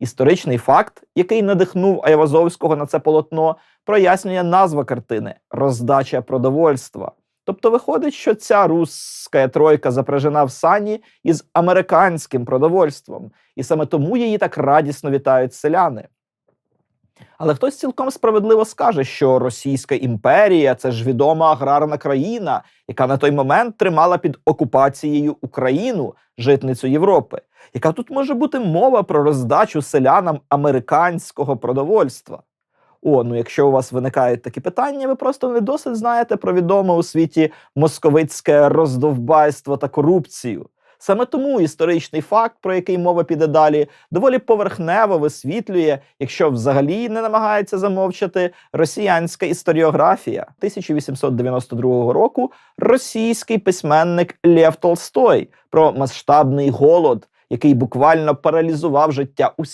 Історичний факт, який надихнув Айвазовського на це полотно, прояснює назва картини роздача продовольства. Тобто виходить, що ця русська тройка запряжена в сані із американським продовольством, і саме тому її так радісно вітають селяни. Але хтось цілком справедливо скаже, що Російська імперія це ж відома аграрна країна, яка на той момент тримала під окупацією Україну, житницю Європи. Яка тут може бути мова про роздачу селянам американського продовольства? О, ну якщо у вас виникають такі питання, ви просто не досить знаєте про відоме у світі московицьке роздовбайство та корупцію. Саме тому історичний факт, про який мова піде далі, доволі поверхнево висвітлює, якщо взагалі не намагається замовчати, росіянська історіографія 1892 року. Російський письменник Лев Толстой про масштабний голод, який буквально паралізував життя